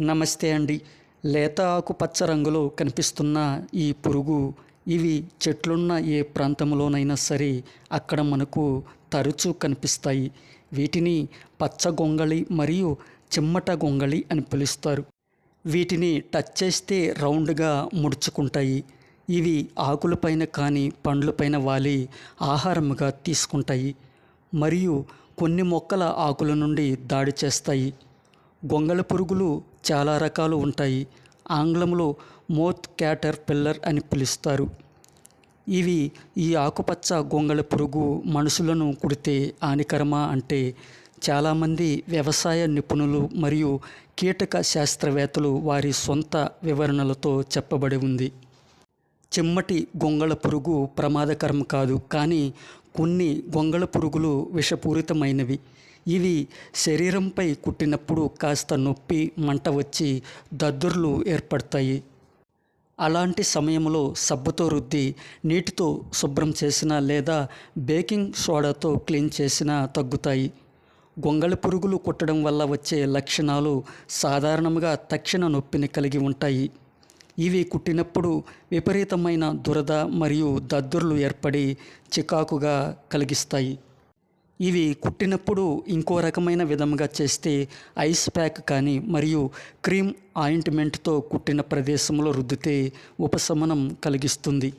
నమస్తే అండి. లేత ఆకుపచ్చ రంగులో కనిపిస్తున్న ఈ పురుగు ఇవి చెట్లున్న ఏ ప్రాంతంలోనైనా సరే అక్కడ మనకు తరచూ కనిపిస్తాయి. వీటిని పచ్చ గొంగళి మరియు చిమ్మట గొంగళి అని పిలుస్తారు. వీటిని టచ్ చేస్తే రౌండ్గా ముడుచుకుంటాయి. ఇవి ఆకులపైన కానీ పండ్లపైన వాలి ఆహారముగా తీసుకుంటాయి. మరియు కొన్ని మొక్కల ఆకుల నుండి దాడి చేస్తాయి. గొంగళ పురుగులు చాలా రకాలు ఉంటాయి. ఆంగ్లంలో మోత్ క్యాటర్ పిల్లర్ అని పిలుస్తారు. ఇవి ఈ ఆకుపచ్చ గొంగళ పురుగు మనుషులను కుడితే హానికరమా అంటే చాలామంది వ్యవసాయ నిపుణులు మరియు కీటక శాస్త్రవేత్తలు వారి సొంత వివరణలతో చెప్పబడి ఉంది. చిమ్మటి గొంగళ పురుగు ప్రమాదకరం కాదు కానీ కొన్ని గొంగళ పురుగులు విషపూరితమైనవి. ఇవి శరీరంపై కుట్టినప్పుడు కాస్త నొప్పి మంట వచ్చి దద్దుర్లు ఏర్పడతాయి. అలాంటి సమయంలో సబ్బుతో రుద్ది నీటితో శుభ్రం చేసిన లేదా బేకింగ్ సోడాతో క్లీన్ చేసినా తగ్గుతాయి. గొంగళి పురుగులు కుట్టడం వల్ల వచ్చే లక్షణాలు సాధారణంగా తక్షణ నొప్పిని కలిగి ఉంటాయి. ఇవి కుట్టినప్పుడు విపరీతమైన దురద మరియు దద్దుర్లు ఏర్పడి చికాకుగా కలిగిస్తాయి. ఇవి కుట్టినప్పుడు ఇంకో రకమైన విధముగా చేస్తే ఐస్ ప్యాక్ కానీ మరియు క్రీమ్ ఆయింట్మెంట్తో కుట్టిన ప్రదేశంలో రుద్దితే ఉపశమనం కలిగిస్తుంది.